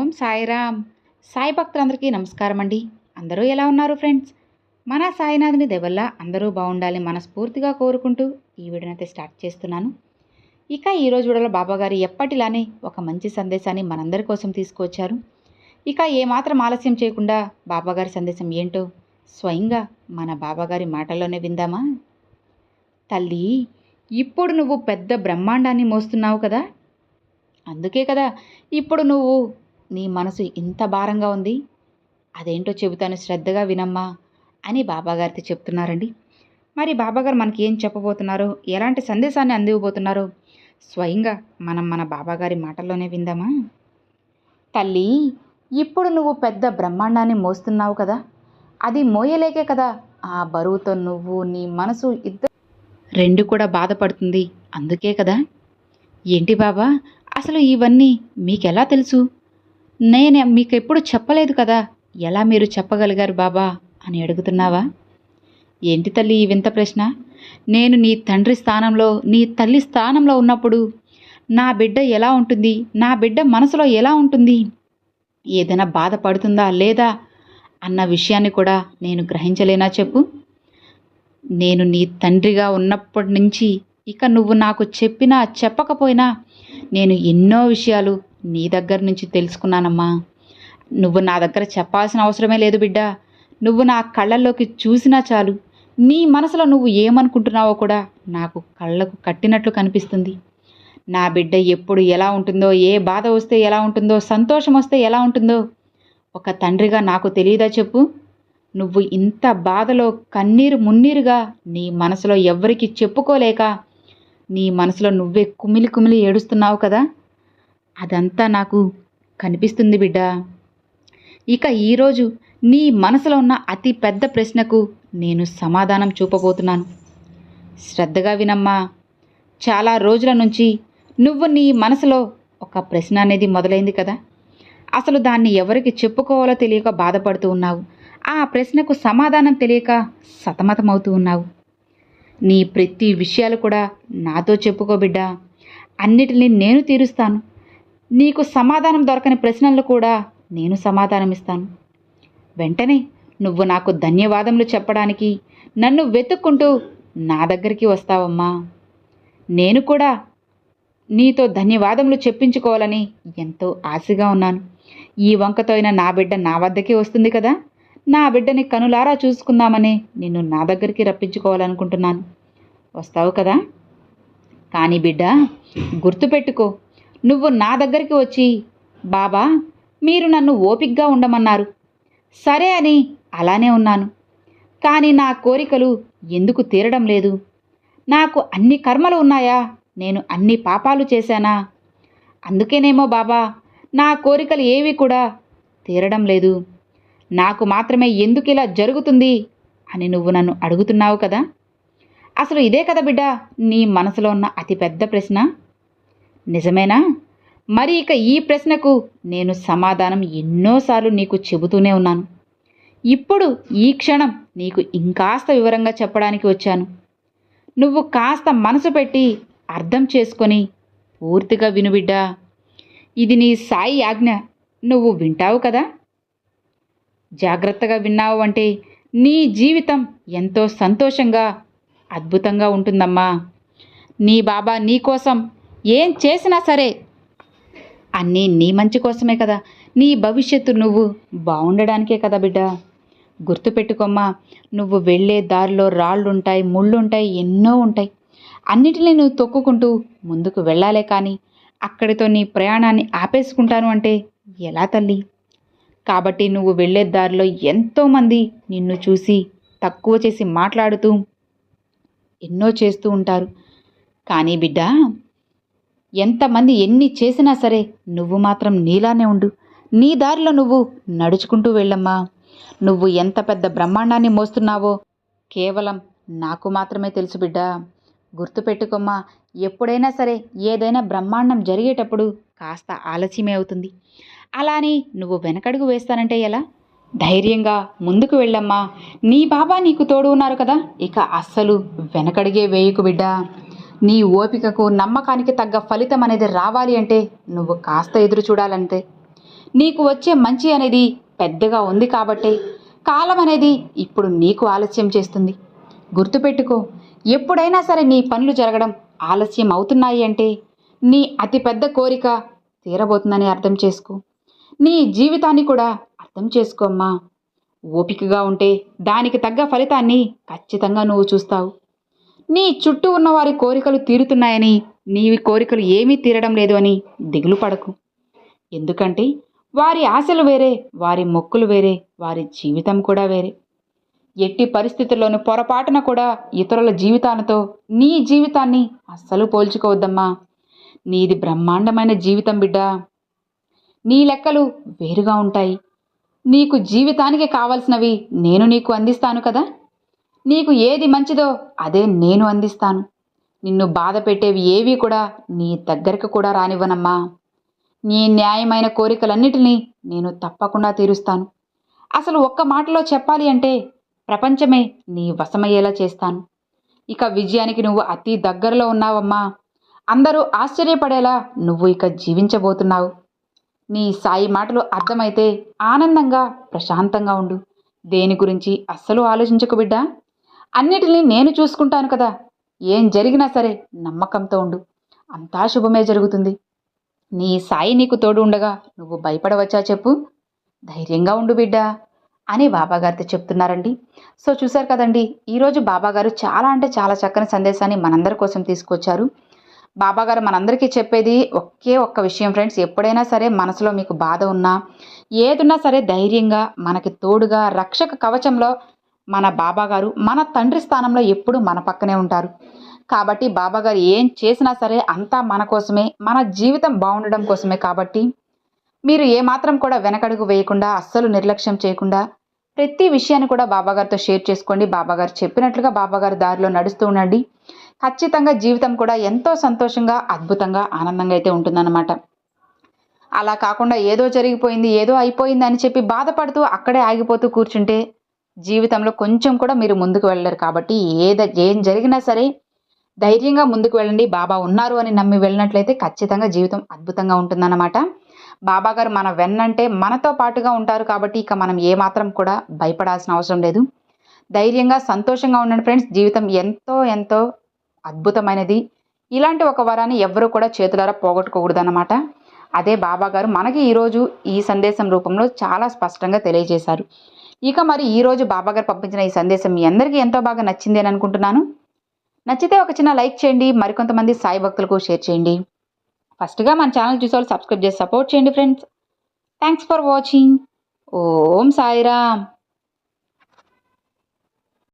ఓం సాయిరామ్. సాయి భక్తులందరికీ నమస్కారం అండి అందరూ ఎలా ఉన్నారు ఫ్రెండ్స్? మన సాయినాథుని దెవల్ల అందరూ బాగుండాలి మనస్ఫూర్తిగా కోరుకుంటూ ఈ వీడియోనైతే స్టార్ట్ చేస్తున్నాను. ఇక ఈరోజు వీడియోలో బాబాగారు ఎప్పటిలానే ఒక మంచి సందేశాన్ని మనందరి కోసం తీసుకువచ్చారు. ఇక ఏమాత్రం ఆలస్యం చేయకుండా బాబాగారి సందేశం ఏంటో స్వయంగా మన బాబాగారి మాటల్లోనే విందామా? తల్లి ఇప్పుడు నువ్వు పెద్ద బ్రహ్మాండాన్ని మోస్తున్నావు కదా? అందుకే కదా ఇప్పుడు నువ్వు నీ మనసు ఇంత భారంగా ఉంది? అదేంటో చెబుతాను శ్రద్ధగా వినమ్మా అని బాబాగారితో చెప్తున్నారండి. మరి బాబాగారు మనకి ఏం చెప్పబోతున్నారో? ఎలాంటి సందేశాన్ని అందివ్వబోతున్నారో? స్వయంగా మనం మన బాబాగారి మాటల్లోనే విందామా? తల్లి ఇప్పుడు నువ్వు పెద్ద బ్రహ్మాండాన్ని మోస్తున్నావు కదా? అది మోయలేకే కదా? ఆ బరువుతో నువ్వు నీ మనసు ఇద్దరు రెండు కూడా బాధపడుతుంది. అందుకే కదా? ఏంటి బాబా? అసలు ఇవన్నీ మీకెలా తెలుసు? నేను మీకు ఎప్పుడు చెప్పలేదు కదా. ఎలా మీరు చెప్పగలిగారు బాబా? అని అడుగుతున్నావా? ఏంటి తల్లి ఈ వింత ప్రశ్న? నేను నీ తండ్రి స్థానంలో నీ తల్లి స్థానంలో ఉన్నప్పుడు నా బిడ్డ ఎలా ఉంటుంది? నా బిడ్డ మనసులో ఎలా ఉంటుంది? ఏదైనా బాధపడుతుందా లేదా? అన్న విషయాన్ని కూడా నేను గ్రహించలేనా చెప్పు? నేను నీ తండ్రిగా ఉన్నప్పటి నుంచి ఇక నువ్వు నాకు చెప్పినా చెప్పకపోయినా నేను ఎన్నో విషయాలు నీ దగ్గర నుంచి తెలుసుకున్నానమ్మా. నువ్వు నా దగ్గర చెప్పాల్సిన అవసరమే లేదు బిడ్డ. నువ్వు నా కళ్ళల్లోకి చూసినా చాలు. నీ మనసులో నువ్వు ఏమనుకుంటున్నావో కూడా నాకు కళ్ళకు కట్టినట్లు కనిపిస్తుంది. నా బిడ్డ ఎప్పుడు ఎలా ఉంటుందో ఏ బాధ వస్తే ఎలా ఉంటుందో సంతోషం వస్తే ఎలా ఉంటుందో ఒక తండ్రిగా నాకు తెలియదా చెప్పు? నువ్వు ఇంత బాధలో కన్నీరు మున్నీరుగా నీ మనసులో ఎవ్వరికి చెప్పుకోలేక నీ మనసులో నువ్వే కుమిలి కుమిలి ఏడుస్తున్నావు కదా? అదంతా నాకు కనిపిస్తుంది బిడ్డ. ఇక ఈరోజు నీ మనసులో ఉన్న అతి పెద్ద ప్రశ్నకు నేను సమాధానం చూపబోతున్నాను. శ్రద్ధగా వినమ్మా. చాలా రోజుల నుంచి నువ్వు నీ మనసులో ఒక ప్రశ్న అనేది మొదలైంది కదా? అసలు దాన్ని ఎవరికి చెప్పుకోవాలో తెలియక బాధపడుతూ ఉన్నావు. ఆ ప్రశ్నకు సమాధానం తెలియక సతమతమవుతూ ఉన్నావు. నీ ప్రతి విషయాలు కూడా నాతో చెప్పుకో బిడ్డా. అన్నిటినీ నేను తీరుస్తాను. నీకు సమాధానం దొరకని ప్రశ్నలు కూడా నేను సమాధానం ఇస్తాను వెంటనే నువ్వు నాకు ధన్యవాదములు చెప్పడానికి నన్ను వెతుక్కుంటూ నా దగ్గరికి వస్తావమ్మా. నేను కూడా నీతో ధన్యవాదములు చెప్పించుకోవాలని ఎంతో ఆశగా ఉన్నాను. ఈ వంకతో అయినా నా బిడ్డ నా వద్దకే వస్తుంది కదా? నా బిడ్డని కనులారా చూసుకుందామని నిన్ను నా దగ్గరికి రప్పించుకోవాలనుకుంటున్నాను. వస్తావు కదా? కానీ బిడ్డ గుర్తుపెట్టుకో నువ్వు నా దగ్గరికి వచ్చి బాబా మీరు నన్ను ఓపిగ్గా ఉండమన్నారు. సరే అని అలానే ఉన్నాను. కానీ నా కోరికలు ఎందుకు తీరడం లేదు? నాకు అన్ని కర్మలు ఉన్నాయా? నేను అన్ని పాపాలు చేశానా? అందుకేనేమో బాబా నా కోరికలు ఏవి కూడా తీరడం లేదు. నాకు మాత్రమే ఎందుకు ఇలా జరుగుతుంది అని నువ్వు నన్ను అడుగుతున్నావు కదా? అసలు ఇదే కదా బిడ్డ నీ మనసులో ఉన్న అతిపెద్ద ప్రశ్న? నిజమేనా? మరి ఇక ఈ ప్రశ్నకు నేను సమాధానం ఎన్నోసార్లు నీకు చెబుతూనే ఉన్నాను. ఇప్పుడు ఈ క్షణం నీకు ఇంకాస్త వివరంగా చెప్పడానికి వచ్చాను. నువ్వు కాస్త మనసు పెట్టి అర్థం చేసుకొని పూర్తిగా వినుబిడ్డా ఇది నీ సాయి ఆజ్ఞ. నువ్వు వింటావు కదా? జాగ్రత్తగా విన్నావు అంటే నీ జీవితం ఎంతో సంతోషంగా అద్భుతంగా ఉంటుందమ్మా. నీ బాబా నీకోసం ఏం చేసినా సరే అన్నీ నీ మంచి కోసమే కదా. నీ భవిష్యత్తు నువ్వు బాగుండడానికే కదా బిడ్డ. గుర్తుపెట్టుకోమ్మా నువ్వు వెళ్ళే దారిలో రాళ్ళుంటాయి ముళ్ళుంటాయి ఎన్నో ఉంటాయి. అన్నిటినీ నువ్వు తొక్కుకుంటూ ముందుకు వెళ్ళాలే కానీ అక్కడితో నీ ప్రయాణాన్ని ఆపేసుకుంటాను అంటే ఎలా తల్లి? కాబట్టి నువ్వు వెళ్ళే దారిలో ఎంతోమంది నిన్ను చూసి తక్కువ చేసి మాట్లాడుతూ ఎన్నో చేస్తూ ఉంటారు. కానీ బిడ్డ ఎంతమంది ఎన్ని చేసినా సరే నువ్వు మాత్రం నీలానే ఉండు. నీ దారిలో నువ్వు నడుచుకుంటూ వెళ్ళమ్మా. నువ్వు ఎంత పెద్ద బ్రహ్మాండాన్ని మోస్తున్నావో కేవలం నాకు మాత్రమే తెలుసు బిడ్డ. గుర్తుపెట్టుకోమ్మా ఎప్పుడైనా సరే ఏదైనా బ్రహ్మాండం జరిగేటప్పుడు కాస్త ఆలస్యమే అవుతుంది. అలా అని నువ్వు వెనకడుగు వేస్తానంటే ఎలా? ధైర్యంగా ముందుకు వెళ్ళమ్మా. నీ బాబా నీకు తోడు ఉన్నారు కదా. ఇక అస్సలు వెనకడిగే వేయకు బిడ్డా. నీ ఓపికకు నమ్మకానికి తగ్గ ఫలితం అనేది రావాలి అంటే నువ్వు కాస్త ఎదురు చూడాలంతే. నీకు వచ్చే మంచి అనేది పెద్దగా ఉంది కాబట్టే. కాలం అనేది ఇప్పుడు నీకు ఆలస్యం చేస్తుంది. గుర్తుపెట్టుకో ఎప్పుడైనా సరే నీ పనులు జరగడం ఆలస్యం అవుతున్నాయి అంటే నీ అతిపెద్ద కోరిక తీరబోతుందని అర్థం చేసుకో. నీ జీవితాన్ని కూడా అర్థం చేసుకోమ్మా ఓపికగా ఉంటే దానికి తగ్గ ఫలితాన్ని ఖచ్చితంగా నువ్వు చూస్తావు. నీ చుట్టూ ఉన్న వారి కోరికలు తీరుతున్నాయని నీవి కోరికలు ఏమీ తీరడం లేదు అని దిగులు పడకు. ఎందుకంటే వారి ఆశలు వేరే వారి మొక్కులు వేరే వారి జీవితం కూడా వేరే. ఎట్టి పరిస్థితుల్లోనూ పొరపాటున కూడా ఇతరుల జీవితాలతో నీ జీవితాన్ని అస్సలు పోల్చుకోవద్దమ్మా. నీది బ్రహ్మాండమైన జీవితం బిడ్డా. నీ లెక్కలు వేరుగా ఉంటాయి. నీకు జీవితానికి కావలసినవి నేను నీకు అందిస్తాను కదా? నీకు ఏది మంచిదో అదే నేను అందిస్తాను. నిన్ను బాధ పెట్టేవి ఏవి కూడా నీ దగ్గరకు కూడా రానివ్వనమ్మా. నీ న్యాయమైన కోరికలన్నిటినీ నేను తప్పకుండా తీరుస్తాను. అసలు ఒక్క మాటలో చెప్పాలి అంటే ప్రపంచమే నీ వశమయ్యేలా చేస్తాను. ఇక విజయానికి నువ్వు అతి దగ్గరలో ఉన్నావమ్మా. అందరూ ఆశ్చర్యపడేలా నువ్వు ఇక జీవించబోతున్నావు. నీ సాయి మాటలు అర్థమైతే ఆనందంగా ప్రశాంతంగా ఉండు. దేని గురించి అస్సలు ఆలోచించకు బిడ్డా? అన్నిటినీ నేను చూసుకుంటాను కదా. ఏం జరిగినా సరే నమ్మకంతో ఉండు. అంతా శుభమే జరుగుతుంది. నీ సాయి నీకు తోడు ఉండగా నువ్వు భయపడవచ్చా చెప్పు? ధైర్యంగా ఉండు బిడ్డా అని బాబాగారితో చెప్తున్నారండి. సో చూశారు కదండి ఈరోజు బాబాగారు చాలా అంటే చాలా చక్కని సందేశాన్ని మనందరి కోసం తీసుకొచ్చారు. బాబాగారు మనందరికీ చెప్పేది ఒకే ఒక్క విషయం ఫ్రెండ్స్. ఎప్పుడైనా సరే మనసులో మీకు బాధ ఉన్నా ఏదున్నా సరే ధైర్యంగా మనకి తోడుగా రక్షక కవచంలో మన బాబాగారు మన తండ్రి స్థానంలో ఎప్పుడు మన పక్కనే ఉంటారు. కాబట్టి బాబాగారు ఏం చేసినా సరే అంతా మన కోసమే మన జీవితం బాగుండడం కోసమే కాబట్టి మీరు ఏమాత్రం కూడా వెనకడుగు వేయకుండా అస్సలు నిర్లక్ష్యం చేయకుండా ప్రతి విషయాన్ని కూడా బాబాగారితో షేర్ చేసుకోండి. బాబాగారు చెప్పినట్లుగా బాబాగారి దారిలో నడుస్తూ ఉండండి. ఖచ్చితంగా జీవితం కూడా ఎంతో సంతోషంగా అద్భుతంగా ఆనందంగా అయితే ఉంటుందన్నమాట. అలా కాకుండా ఏదో జరిగిపోయింది ఏదో అయిపోయింది అని చెప్పి బాధపడుతూ అక్కడే ఆగిపోతూ కూర్చుంటే జీవితంలో కొంచెం కూడా మీరు ముందుకు వెళ్ళరు కాబట్టి ఏద ఏం జరిగినా సరే ధైర్యంగా ముందుకు వెళ్ళండి. బాబా ఉన్నారు అని నమ్మి వెళ్ళినట్లయితే ఖచ్చితంగా జీవితం అద్భుతంగా ఉంటుందన్నమాట. బాబా గారు మన వెన్నంటే మనతో పాటుగా ఉంటారు కాబట్టి ఇక మనం ఏమాత్రం కూడా భయపడాల్సిన అవసరం లేదు. ధైర్యంగా సంతోషంగా ఉండండి ఫ్రెండ్స్. జీవితం ఎంతో ఎంతో అద్భుతమైనది. ఇలాంటి ఒక వరాన్ని ఎవ్వరూ కూడా చేతులారా పోగొట్టుకోకూడదన్నమాట. అదే బాబాగారు మనకి ఈరోజు ఈ సందేశం రూపంలో చాలా స్పష్టంగా తెలియజేశారు. ఇక మరి ఈరోజు బాబాగారు పంపించిన ఈ సందేశం మీ అందరికీ ఎంతో బాగా నచ్చింది అని అనుకుంటున్నాను. నచ్చితే ఒక చిన్న లైక్ చేయండి మరికొంతమంది సాయి భక్తులకు షేర్ చేయండి. ఫస్ట్గా మన ఛానల్ చూసే వాళ్ళు సబ్స్క్రైబ్ చేసి సపోర్ట్ చేయండి friends. Thanks for watching. Om Sairam.